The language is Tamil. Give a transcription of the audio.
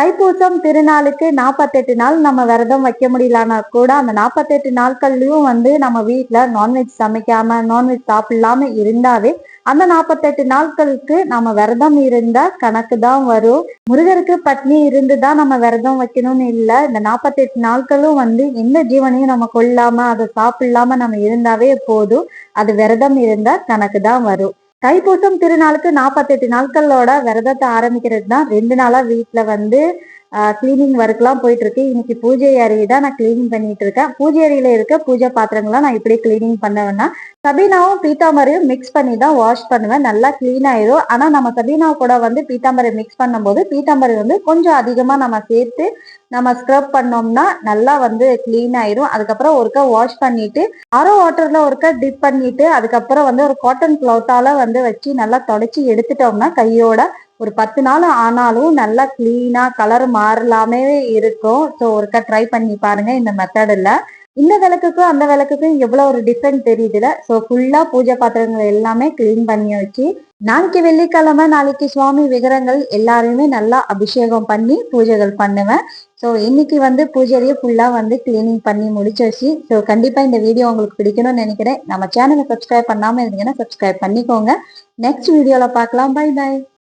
தைப்பூசம் திருநாளுக்கு நாற்பத்தெட்டு நாள் நம்ம விரதம் வைக்க முடியலன்னா கூட அந்த நாற்பத்தெட்டு நாட்கள்லையும் வந்து நம்ம வீட்டில் நான்வெஜ் சமைக்காம நான்வெஜ் சாப்பிடலாம இருந்தாவே அந்த நாற்பத்தெட்டு நாட்களுக்கு நம்ம விரதம் இருந்தா கணக்கு தான் வரும். முருகருக்கு பட்னி இருந்து தான் நம்ம விரதம் வைக்கணும்னு இல்லை. இந்த நாற்பத்தெட்டு நாட்களும் வந்து எந்த ஜீவனையும் நம்ம கொல்லாம அதை சாப்பிடலாம நம்ம இருந்தாவே போதும். அது விரதம் இருந்தா கணக்கு தான் வரும். தைப்பூசம் திருநாளுக்கு நாற்பத்தெட்டு நாட்களோட விரதத்தை ஆரம்பிக்கிறது தான் ரெண்டு நாளா வீட்ல வந்து கிளீனிங் ஒர்க்லாம் போயிட்டு இருக்கு இன்னைக்கு பூஜை அறையை தான் நான் கிளீனிங் பண்ணிட்டு இருக்கேன். பூஜை அறையில இருக்க பூஜை பாத்திரங்கள்லாம் நான் இப்படி கிளீனிங் பண்ணுவேன்னா சபீனாவும் பீத்தாம்பரையும் மிக்ஸ் பண்ணி தான் வாஷ் பண்ணுவேன். நல்லா க்ளீன் ஆயிடும் ஆனா நம்ம சபீனா கூட வந்து பீத்தாம்பரை மிக்ஸ் பண்ணும்போது பீத்தாம்பரை வந்து கொஞ்சம் அதிகமா நம்ம சேர்த்து நம்ம ஸ்க்ரப் பண்ணோம்னா நல்லா வந்து க்ளீன் ஆயிரும். அதுக்கப்புறம் ஒருக்கா வாஷ் பண்ணிட்டு ஆரோ வாட்டர்ல ஒருக்கா டிப் பண்ணிட்டு அதுக்கப்புறம் வந்து ஒரு காட்டன் கிளாத்தால வந்து வச்சு நல்லா தொடச்சி எடுத்துட்டோம்னா கையோட ஒரு பத்து நாள் ஆனாலும் நல்லா கிளீனாக கலர் மாறலாமே இருக்கும். ஸோ ஒருக்கா ட்ரை பண்ணி பாருங்க இந்த மெத்தடில் இந்த விளக்குக்கும் அந்த விளக்குக்கும் எவ்வளோ ஒரு டிஃப்ரெண்ட் தெரியுதுல. ஸோ ஃபுல்லாக பூஜை பாத்திரங்கள் எல்லாமே க்ளீன் பண்ணி வச்சு நாளைக்கு வெள்ளிக்கிழமை நாளைக்கு சுவாமி விகரங்கள் எல்லாரையுமே நல்லா அபிஷேகம் பண்ணி பூஜைகள் பண்ணுவேன். ஸோ இன்னைக்கு வந்து பூஜையிலேயே ஃபுல்லாக வந்து க்ளீனிங் பண்ணி முடிச்சிருச்சு ஸோ கண்டிப்பாக இந்த வீடியோ உங்களுக்கு பிடிக்கணும்னு நினைக்கிறேன். நம்ம சேனலை சப்ஸ்கிரைப் பண்ணாமல் இருந்தீங்கன்னா சப்ஸ்கிரைப் பண்ணிக்கோங்க. நெக்ஸ்ட் வீடியோவில் பார்க்கலாம். By by